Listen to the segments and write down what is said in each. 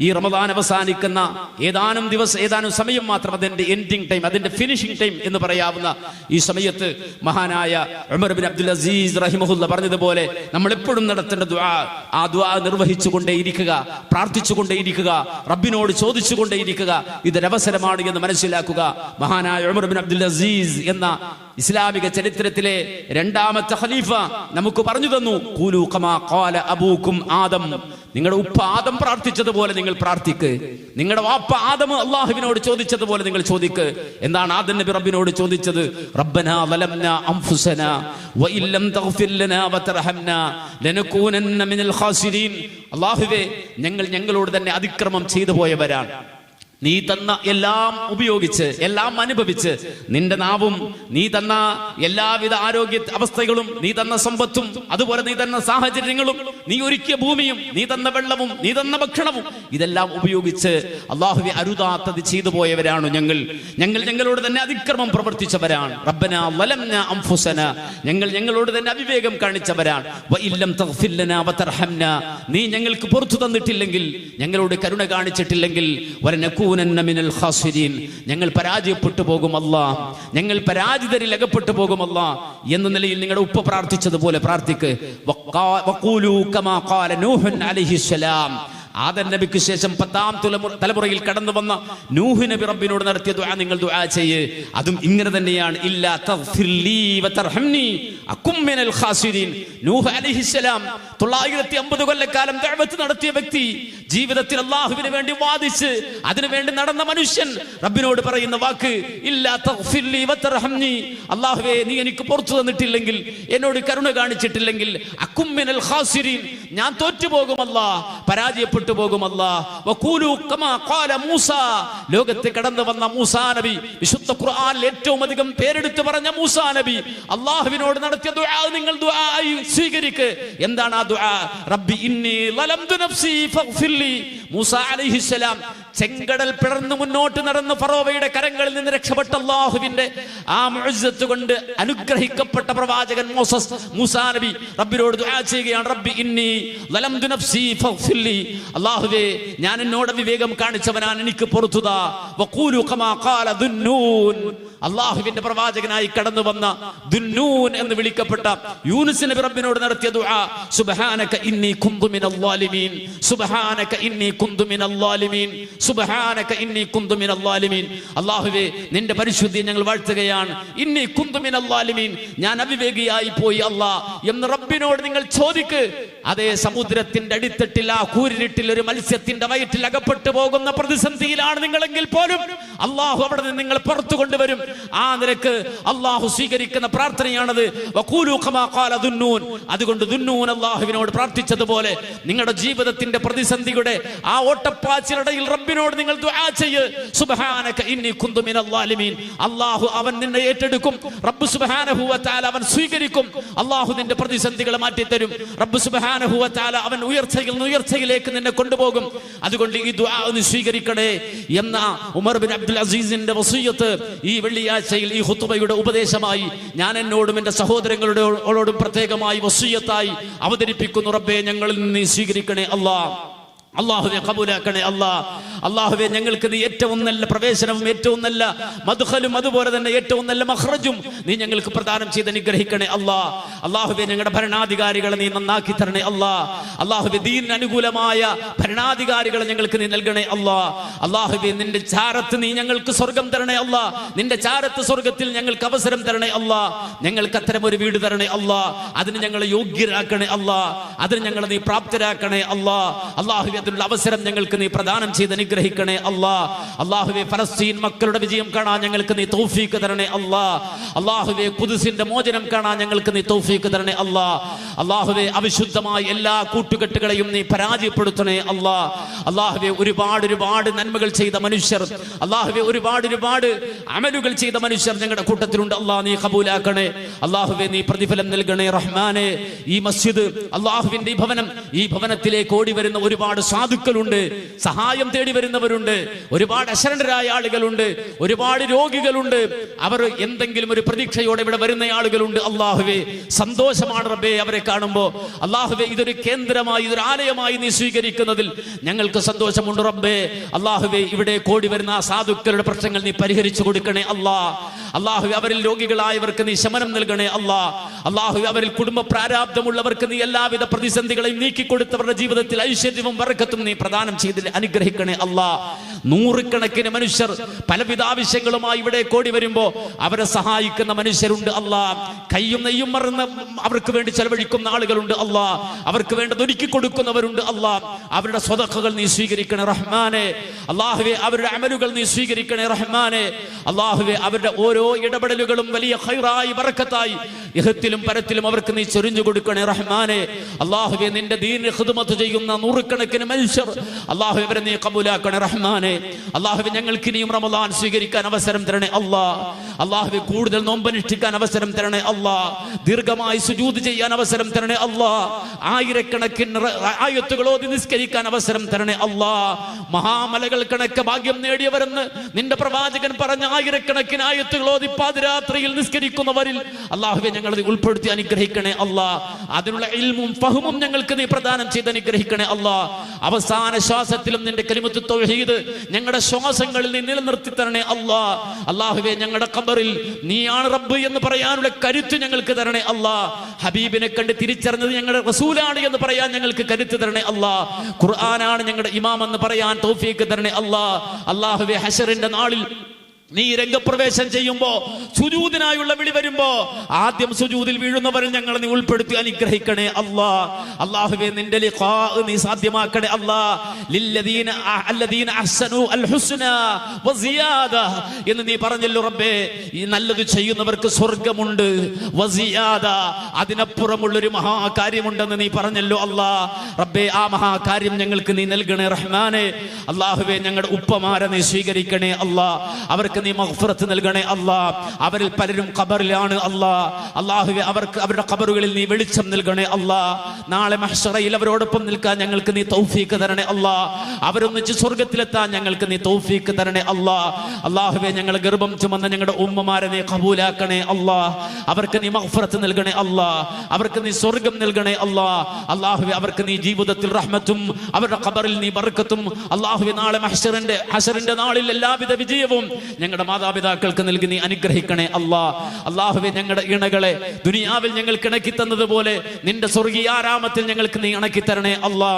ഈ റമദാൻ അവസാനിക്കുന്ന ഏതാനും ദിവസം ഏതാനും സമയം മാത്രം അതിന്റെ എൻഡിങ് ടൈം അതിന്റെ ഫിനിഷിംഗ് ടൈം എന്ന് പറയാവുന്ന ഈ സമയത്ത് മഹാനായ ഉമർ ബിൻ അബ്ദുൽ അസീസ് റഹിമഹുല്ല പറഞ്ഞതുപോലെ നമ്മൾ എപ്പോഴും നടത്തേണ്ട ദുആ. ആ ദുആ നിർവഹിച്ചുകൊണ്ടേയിരിക്കുക പ്രാർത്ഥിച്ചുകൊണ്ടേയിരിക്കുക റബ്ബിനോട് ചോദിച്ചുകൊണ്ടേയിരിക്കുക ഇതൊരവസരമാണ് എന്ന് മനസ്സിലാക്കുക. മഹാനായ ഉമർ ബിൻ അബ്ദുൽ അസീസ് എന്ന ഇസ്ലാമിക ചരിത്രത്തിലെ രണ്ടാമത്തെ ഖലീഫ നമുക്ക് പറഞ്ഞു തന്നു. "ഖൂലൂ കമാ ഖാല അബൂക്കും ആദം. നിങ്ങളുടെ ഉപ്പ ആദം പ്രാർത്ഥിച്ചതുപോലെ നിങ്ങൾ പ്രാർത്ഥിക്ക്. നിങ്ങളുടെ വാപ്പ ആദം അള്ളാഹുവിനോട് ചോദിച്ചതുപോലെ നിങ്ങൾ ചോദിക്ക്. എന്താണ് ആദം നബി റബ്ബിനോട് ചോദിച്ചത്? അൻഫുസനാ വഇല്ലം മിനൽ ഖാസിരീൻ. അള്ളാഹുവേ ഞങ്ങൾ ഞങ്ങളോട് തന്നെ അതിക്രമം ചെയ്തു പോയവരാണ് നീ തന്ന എല്ലാം ഉപയോഗിച്ച് എല്ലാം അനുഭവിച്ച് നിന്റെ നാവും നീ തന്ന എല്ലാവിധ ആരോഗ്യ അവസ്ഥകളും നീ തന്ന സമ്പത്തും അതുപോലെ നീ തന്ന സാഹചര്യങ്ങളും നീ ഒരുക്കിയ ഭൂമിയും നീ തന്ന വെള്ളവും നീ തന്ന ഭക്ഷണവും ഇതെല്ലാം ഉപയോഗിച്ച് അള്ളാഹുവെ അരുതാത്തത് ചെയ്തു പോയവരാണ് ഞങ്ങൾ. ഞങ്ങൾ ഞങ്ങളോട് തന്നെ അതിക്രമം പ്രവർത്തിച്ചവരാണ്. റബ്ബന വലംന അംഫുസന. ഞങ്ങൾ ഞങ്ങളോട് തന്നെ അവിവേകം കാണിച്ചവരാണ്. നീ ഞങ്ങൾക്ക് പുറത്തു തന്നിട്ടില്ലെങ്കിൽ ഞങ്ങളോട് കരുണ കാണിച്ചിട്ടില്ലെങ്കിൽ ഖാസിരീൻ ഞങ്ങൾ പരാജയപ്പെട്ടു പോകുമല്ല ഞങ്ങൾ പരാജിതരിൽ അകപ്പെട്ടു പോകുമല്ല എന്ന നിലയിൽ നിങ്ങളുടെ ഉപ്പ പ്രാർത്ഥിച്ചതുപോലെ പ്രാർത്ഥിക്ക്. ആദൻ നബിക്ക് ശേഷം പത്താം തലമുറ തലമുറയിൽ കടന്നു വന്ന നൂഹ് നബി റബ്ബിനോട് നടത്തിയ ദുആ നിങ്ങൾ ദുആ ചെയ്യ്. അതും ഇങ്ങനെ തന്നെയാണ്. ഇല്ലാ തഗ്ഫിർലി വതർഹംനി. അകും മിനൽ ഖാസിരീൻ. നൂഹ് അലൈഹിസ്സലാം 950 കൊല്ലക്കാലം ദഅവത്ത് നടത്തിയ വ്യക്തി ജീവിതത്തിൽ അള്ളാഹുവിന് വേണ്ടി വാദിച്ച് അതിനു വേണ്ടി നടന്ന മനുഷ്യൻ റബ്ബിനോട് പറയുന്ന വാക്ക് ഇല്ലാ തഗ്ഫിർലി വതർഹംനി. അല്ലാഹുവേ നീ എനിക്ക് പുറത്തു തന്നിട്ടില്ലെങ്കിൽ എന്നോട് കരുണ കാണിച്ചിട്ടില്ലെങ്കിൽ അകും മിനൽ ഖാസിരീൻ ഞാൻ തോറ്റുപോകുമല്ല. പരാജയപ്പെട്ടു കമാ ഖാല മൂസ. ലോകത്ത് കടന്നു വന്ന മൂസാ നബി വിശുദ്ധ ഖുർആനിൽ ഏറ്റവും അധികം പേരെടുത്തു പറഞ്ഞ മൂസാ നബി. അള്ളാഹുവിനോട് നടത്തിയ ദുആ നിങ്ങൾ ദുആയി സ്വീകരിക്ക്. എന്താണ് ആ ദുആ? റബ്ബി ഇന്നി ലലംതു നഫ്സി ഫഗ്ഫിർലി മൂസ അലൈഹിസ്സലാം ചെങ്കടൽ പിളർന്നു മുന്നോട്ട് നടന്ന് ഫറോവയുടെ കരങ്ങളിൽ നിന്ന് രക്ഷപ്പെട്ട അള്ളാഹുവിന്റെ ആ മുഅ്സിസത്ത് കൊണ്ട് അനുഗ്രഹിക്കപ്പെട്ട പ്രവാചകൻ മോസസ് മൂസാ നബി. റബ്ബിനോട് ദുആ ചെയ്യുകയാണ് റബ്ബി ഇന്നി ലലംതു നഫ്സി ഫഗ്ഫിർലി അല്ലാഹുവേ ഞാൻ എന്നോട് വിവേകം കാണിച്ചവനാണ് എനിക്ക് പൊറുത്തുതാ. അള്ളാഹുവിന്റെ പ്രവാചകനായി കടന്നു വന്ന ദുന്നൂൻ എന്ന് വിളിക്കപ്പെട്ട യൂനുസ് നബി റബ്ബിനോട് നടത്തിയ ദുആ സുബ്ഹാനക ഇന്നി കുന്തു സുബ്ഹാനക ഇന്നി കുന്തു സുബ്ഹാനക ഇന്നി കുന്തു അല്ലാഹുവേ നിന്റെ പരിശുദ്ധി ഞങ്ങൾ വാഴ്ത്തുകയാണ്. ഇന്നി കുന്തു മിനൽ ഞാൻ അവിവേകിയായി പോയി അല്ലാ എന്ന് റബ്ബിനോട് നിങ്ങൾ ചോദിക്ക്. അതേ സമുദ്രത്തിന്റെ അടിത്തട്ടിൽ ആ കൂരിരുട്ടിൽ ഒരു മത്സ്യത്തിന്റെ വയറ്റിൽ അകപ്പെട്ടു പോകുന്ന പ്രതിസന്ധിയിലാണ് നിങ്ങളെങ്കിൽ പോലും അള്ളാഹു അവിടെ നിന്ന് നിങ്ങൾ പുറത്തു കൊണ്ടുവരും. ആ നിരക്ക് അള്ളാഹു സ്വീകരിക്കുന്ന പ്രാർത്ഥനയാണത്. അതുകൊണ്ട് ദുന്നൂൻ അള്ളാഹുവിനോട് പ്രാർത്ഥിച്ചതുപോലെ നിങ്ങളുടെ ജീവിതത്തിന്റെ പ്രതിസന്ധിയുടെ ആ ഓട്ടപ്പാച്ചിലടയിൽ റബ്ബിനോട് നിങ്ങൾ അള്ളാഹു അവൻ നിന്നെ ഏറ്റെടുക്കും. റബ്ബ് സുബ്ഹാനഹു വ അവൻ സ്വീകരിക്കും. അള്ളാഹു നിന്റെ പ്രതിസന്ധികളെ മാറ്റിത്തരും. റബ്ബ് സുബ്ഹാനഹു വ അവൻ ഉയർച്ചയിൽ നിന്ന് ഉയർച്ചയിലേക്ക് നിന്നെ കൊണ്ടുപോകും. അതുകൊണ്ട് ഈ ദുആ സ്വീകരിക്കണേ. എന്ന ഉമർ ബിൻ അബ്ദുൽ അസീസിന്റെ വസീയത്ത് ഈ വെള്ളിയാഴ്ചയിൽ ഈ ഹുത്തുബയുടെ ഉപദേശമായി ഞാൻ എന്നോടും എന്റെ സഹോദരങ്ങളോടും പ്രത്യേകമായി വസൂയത്തായി അവതരിപ്പിക്കുന്നു. റബ്ബേ ഞങ്ങളിൽ നിന്ന് നീ സ്വീകരിക്കണേ അല്ലാ അള്ളാഹുവെ കബൂലാക്കണേ അല്ലാ അള്ളാഹുവെ ഞങ്ങൾക്ക് നീ ഏറ്റവും നല്ല പ്രവേശനവും ഏറ്റവും നല്ല മധുഹലും അതുപോലെ തന്നെ ഏറ്റവും നല്ല മഹ്റജും നീ ഞങ്ങൾക്ക് പ്രദാനം ചെയ്ത് അനുഗ്രഹിക്കണേ അള്ളാ. അള്ളാഹുവെ ഞങ്ങളുടെ ഭരണാധികാരികളെ നീ നന്നാക്കി തരണേ അള്ളാ. അള്ളാഹുബെ ദീനിന് അനുകൂലമായ ഭരണാധികാരികളെ ഞങ്ങൾക്ക് നീ നൽകണേ അള്ളാ. അള്ളാഹുബെ നിന്റെ ചാരത്ത് നീ ഞങ്ങൾക്ക് സ്വർഗം തരണേ അള്ളാ. നിന്റെ ചാരത്ത് സ്വർഗത്തിൽ ഞങ്ങൾക്ക് അവസരം തരണേ അള്ളാ. ഞങ്ങൾക്ക് അത്തരം ഒരു വീട് തരണേ അള്ളാ. അതിന് ഞങ്ങളെ യോഗ്യരാക്കണേ അള്ളാ. അതിന് ഞങ്ങളെ നീ പ്രാപ്തരാക്കണേ അള്ളാ. അള്ളാഹുബെ അതിനുള്ള അവസരം ഞങ്ങൾക്ക് നീ പ്രദാനം ചെയ്ത് അനുഗ്രഹിക്കണേ അല്ലാ. അള്ളാഹുവെ ഫലസ്തീൻ മക്കളുടെ വിജയം കാണാൻ ഞങ്ങൾക്ക് നീ തൗഫീക്ക് തരണേ അല്ലാ. അള്ളാഹുവെ കുതിസിന്റെ മോചനം കാണാൻ ഞങ്ങൾക്ക് നീ തൗഫീക്ക് തരണേ അല്ലാ. അള്ളാഹുവെ അവിശുദ്ധമായ എല്ലാ കൂട്ടുകെട്ടുകളെയും നീ പരാജയപ്പെടുത്തണേ അല്ലാ. അള്ളാഹുവെ ഒരുപാട് ഒരുപാട് നന്മകൾ ചെയ്ത മനുഷ്യർ അള്ളാഹുവെ ഒരുപാട് ഒരുപാട് അമലുകൾ ചെയ്ത മനുഷ്യർ ഞങ്ങളുടെ കൂട്ടത്തിലുണ്ട്. അള്ളാഹ് നീ കബൂലാക്കണേ. അള്ളാഹുവെ നീ പ്രതിഫലം നൽകണേ റഹ്മാനെ. ഈ മസ്ജിദ് അള്ളാഹുവിന്റെ ഈ ഭവനം ഈ ഭവനത്തിലേക്ക് ഓടി വരുന്ന ഒരുപാട് സാധുക്കളുണ്ട്. സഹായം തേടി വരുന്നവരുണ്ട്. ഒരുപാട് അശരണരായ ആളുകളുണ്ട്. ഒരുപാട് രോഗികളുണ്ട്. അവർ എന്തെങ്കിലും ഒരു പ്രതീക്ഷയോടെ ഇവിടെ വരുന്ന ആളുകളുണ്ട്. അള്ളാഹുവേ സന്തോഷമാണ് റബ്ബേ അവരെ കാണുമ്പോൾ അള്ളാഹുവേ ഇതൊരു കേന്ദ്രമായി ഇതൊരു ആലയമായി നീ സ്വീകരിക്കുന്നതിൽ ഞങ്ങൾക്ക് സന്തോഷമുണ്ട് റബ്ബേ. അള്ളാഹുവേ ഇവിടെ കോടി വരുന്ന ആ സാധുക്കളുടെ പ്രശ്നങ്ങൾ നീ പരിഹരിച്ചു കൊടുക്കണേ അല്ലാ. അള്ളാഹു അവരിൽ രോഗികളായവർക്ക് നീ ശമനം നൽകണേ അല്ലാ. അള്ളാഹു അവരിൽ കുടുംബ പ്രാരാബ്ദമുള്ളവർക്ക് നീ എല്ലാവിധ പ്രതിസന്ധികളെയും നീക്കിക്കൊടുത്തവരുടെ ജീവിതത്തിൽ ഐശ്വര്യവും വർക്കത്തും നീ പ്രദാനം ചെയ്തിട്ട് അനുഗ്രഹിക്കണേ അല്ലാ. Allah. നൂറുകണക്കിന് മനുഷ്യർ പലവിധ ആവശ്യങ്ങളുമായി ഇവിടെ കോടി വരുമ്പോൾ അവരെ സഹായിക്കുന്ന മനുഷ്യരുണ്ട് അല്ലാ. കയ്യും നെയ്യും മറന്ന് അവർക്ക് വേണ്ടി ചെലവഴിക്കുന്ന ആളുകളുണ്ട് അല്ലാ. അവർക്ക് വേണ്ടത് ഒരുക്കി കൊടുക്കുന്നവരുണ്ട് അല്ലാ. അവരുടെ സ്വതക്കുകൾ നീ സ്വീകരിക്കണേ റഹ്മാനെ. അള്ളാഹുവെ അവരുടെ അമലുകൾ നീ സ്വീകരിക്കണേ റഹ്മാനെ. അള്ളാഹുവെ അവരുടെ ഓരോ ഇടപെടലുകളും വലിയ ഹൈറായി വറക്കത്തായി ഇഹത്തിലും പരത്തിലും അവർക്ക് നീ ചൊരിഞ്ഞു കൊടുക്കണേ റഹ്മാനെ. അള്ളാഹുവെ നിന്റെ ദീനിന് ഖിദ്മത്ത് ചെയ്യുന്ന നൂറുകണക്കിന് മനുഷ്യർ അള്ളാഹു ഇവരെ നീ കബൂലാക്കണേ റഹ്മാനെ. അള്ളാഹുവെ ഞങ്ങൾക്ക് ഇനിയും റമദാൻ സ്വീകരിക്കാൻ അവസരം തരണേ അല്ലാ അള്ളാഹുവെ കൂടുതൽ നോമ്പനുഷ്ഠിക്കാൻ അവസരം തരണേ അല്ലാ ദീർഘമായി സുജൂത് ചെയ്യാൻ അവസരം തരണേ അല്ലാ ആയിരക്കണക്കിന് ആയത്തുകളോതി നിസ്കരിക്കാൻ അവസരം തരണേ അല്ലാ മഹാമലകൾ കണക്ക് ഭാഗ്യം നേടിയവരെന്ന് നിന്റെ പ്രവാചകൻ പറഞ്ഞ ആയിരക്കണക്കിന് ആയത്തുകളോതി പാതിരാത്രിയിൽ നിസ്കരിക്കുന്നവരിൽ അള്ളാഹുവെ ഞങ്ങൾ ഉൾപ്പെടുത്തി അനുഗ്രഹിക്കണേ അല്ലാ അതിനുള്ള ഇൽമും ഫഹുമും ഞങ്ങൾക്ക് നീ പ്രദാനം ചെയ്ത് അനുഗ്രഹിക്കണേ അല്ലാ അവസാന ശ്വാസത്തിലും നിന്റെ കരിമത്ത് തൗഹീദ് ഞങ്ങളുടെ ശ്വാസങ്ങളിൽ നീ നിലനിർത്തി തരണേ അള്ളാ അള്ളാഹുവെ ഞങ്ങളുടെ കബറിൽ നീയാണ് റബ്ബ് എന്ന് പറയാനുള്ള കരുത്ത് ഞങ്ങൾക്ക് തരണേ അള്ളാ ഹബീബിനെ കണ്ട് തിരിച്ചറിഞ്ഞത് ഞങ്ങളുടെ റസൂലാണ് എന്ന് പറയാൻ ഞങ്ങൾക്ക് കരുത്ത് തരണേ അള്ളാ ഖുർആനാണ് ഞങ്ങളുടെ ഇമാം എന്ന് പറയാൻ തൗഫീക്ക് തരണേ അള്ളാ അള്ളാഹുവെ ഹഷറിന്റെ നാളിൽ നീ രംഗപ്രവേശം ചെയ്യുമ്പോ സുജൂദിനായുള്ള വിളി വരുമ്പോ ആദ്യം സുജൂദിൽ വീഴുന്നവരിൽ ഞങ്ങൾ നീ ഉൾപ്പെടുത്തി അനുഗ്രഹിക്കണേ അല്ലാ. അള്ളാഹുവെ നിന്റെ നീ സാധ്യമാക്കണേ അല്ലാ. ലില്ലദീന ഹുസ്ന വസിയാദ എന്ന് നീ പറഞ്ഞല്ലോ റബ്ബേ. ഈ നല്ലത് ചെയ്യുന്നവർക്ക് സ്വർഗമുണ്ട്. വസിയാദ അതിനപ്പുറമുള്ള ഒരു മഹാകാര്യമുണ്ടെന്ന് നീ പറഞ്ഞല്ലോ അല്ലാ. റബ്ബേ ആ മഹാകാര്യം ഞങ്ങൾക്ക് നീ നൽകണേ റഹ്മാനെ. അള്ളാഹുവെ ഞങ്ങളുടെ ഉപ്പമാരെ നീ സ്വീകരിക്കണേ അല്ലാ. അവർക്ക് നീ മഹഫുറത്ത് നൽകണേ അല്ലാ. അവരിൽ പലരും ഖബറിലാണ് അല്ലാ. അള്ളാഹുവെ അവർക്ക് അവരുടെ ഖബറുകളിൽ നീ വെളിച്ചം നൽകണേ അല്ലാ. നാളെ മഹ്ഷറയിൽ അവരോടൊപ്പം നിൽക്കാൻ ഞങ്ങൾക്ക് നീ തൗഫീക്ക് തരണേ അല്ലാ. അവരൊന്നിച്ച് സ്വർഗത്തിലെത്താൻ ഞങ്ങൾക്ക് നീ തൗഫീക്ക് തരണേ അല്ലാ. അള്ളാഹുവെ ഞങ്ങൾ ഗർഭം ചുമന്ന ഞങ്ങളുടെ ഉമ്മമാരെ നീ കബൂലാക്കണേ അല്ലാ. അവർക്ക് നീ മഹഫുറത്ത് നൽകണേ അല്ലാ. അവർക്ക് നീ സ്വർഗം നൽകണേ അല്ലാ. അള്ളാഹുവെ അവർക്ക് നീ ജീവിതത്തിൽ റഹ്മത്തും അവരുടെ ഖബറിൽ നീ ബർക്കത്തും. അള്ളാഹുവെ നാളെ മഹ്ഷറിന്റെ ഹഷറിന്റെ നാളിൽ എല്ലാവിധ വിജയവും ഞങ്ങളുടെ മാതാപിതാക്കൾക്ക് നൽകി നീ അനുഗ്രഹിക്കണേ അല്ലാ. അള്ളാഹുവെ ഞങ്ങളുടെ ഇണകളെ ദുനിയാവിൽ ഞങ്ങൾക്ക് ഇണക്കി തന്നതുപോലെ നിന്റെ സ്വർഗീയാരാമത്തിൽ ഞങ്ങൾക്ക് നീ ഇണക്കി തരണേ അല്ലാ.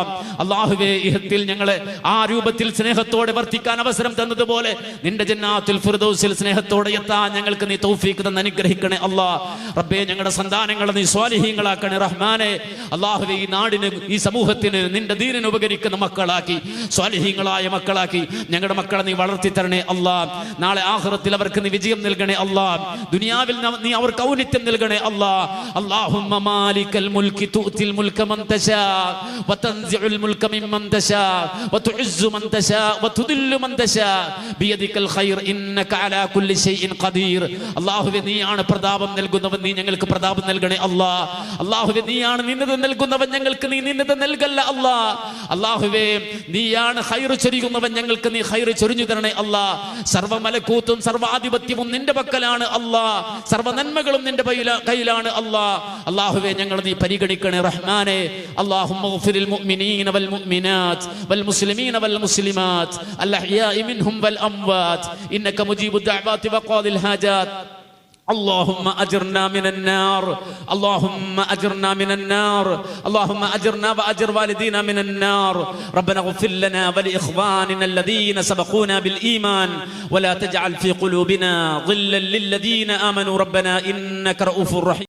അള്ളാഹുവെ ഇഹത്തിൽ ഞങ്ങളെ ആ രൂപത്തിൽ സ്നേഹത്തോടെ വർത്തിക്കാൻ അവസരം തന്നതുപോലെ നിന്റെ ജന്നാത്തുൽ ഫിർദൗസിൽ സ്നേഹത്തോടെ എത്താൻ ഞങ്ങൾക്ക് നീ തൗഫീക്ക് തന്ന് അനുഗ്രഹിക്കണേ അല്ലാ. റബ്ബേ ഞങ്ങളുടെ സന്താനങ്ങളെ നീ സ്വാലിഹീങ്ങളാക്കണേ റഹ്മാനെ. അള്ളാഹുവെ ഈ നാടിന് ഈ സമൂഹത്തിന് നിന്റെ ദീനിന് ഉപകരിക്കുന്ന മക്കളാക്കി സ്വാലിഹീങ്ങളായ മക്കളാക്കി ഞങ്ങളുടെ മക്കളെ നീ വളർത്തി തരണേ അല്ലാ. നാളെ ആഹ്റത്തിൽ അവർക്ക് നീ വിജയം നൽകണേ അല്ലാ. ദുനിയാവിൽ ന- അവർക്ക് ഔന്നിത്യം നൽകണേ അല്ലാ. അല്ലാഹുമ്മ മാലിക്കൽ മുൽക്കി തുഅ്തിൽ മുൽക മൻ തശാ വതൻസിഉൽ മുൽക മിമ്മൻ തശാ വതുഇസ്സു മൻ തശാ വതുദില്ലു മൻ തശാ. ബിയദിക്കൽ ഖൈർ ഇന്നക അലാ കുല്ലി ഷൈഇൻ ഖദീർ. അല്ലാഹുവേ നീയാണ് പ്രതാപം നൽകുന്നവൻ നീ ഞങ്ങൾക്ക് പ്രതാപം നൽകണേ അല്ലാ. അല്ലാഹുവേ നീയാണ് നിന്നത് നൽകുന്നവൻ ഞങ്ങൾക്ക് നീ നിന്നത് നൽകല്ല അല്ലാ. അല്ലാഹുവേ നീയാണ് ഖൈർ ചൊരിയുന്നവൻ ഞങ്ങൾക്ക് നീ ഖൈർ ചൊരിഞ്ഞു തരണേ അല്ലാ. സർവ മലക്കൂത്തും സർവാധിപത്യവും നിന്റെ പക്കലാണ് സർവ നന്മകളും നിന്റെ കയ്യിലാണ് അല്ലാ. അള്ളാഹുവെ ഞങ്ങൾ നീ പരിഗണിക്കണേ റഹ്മാനെ. അള്ളാഹു മുസ്ലിമാത്ത് അൽ അഹ്യാഇ മിൻഹും വൽ അംവാത്ത്. اللهم اجرنا من النار. اللهم اجرنا من النار. اللهم اجرنا واجر والدينا من النار. ربنا اغفر لنا ولإخواننا الذين سبقونا بالإيمان. ولا تجعل في قلوبنا ظلا للذين آمنوا. ربنا إنك رؤوف رحيم.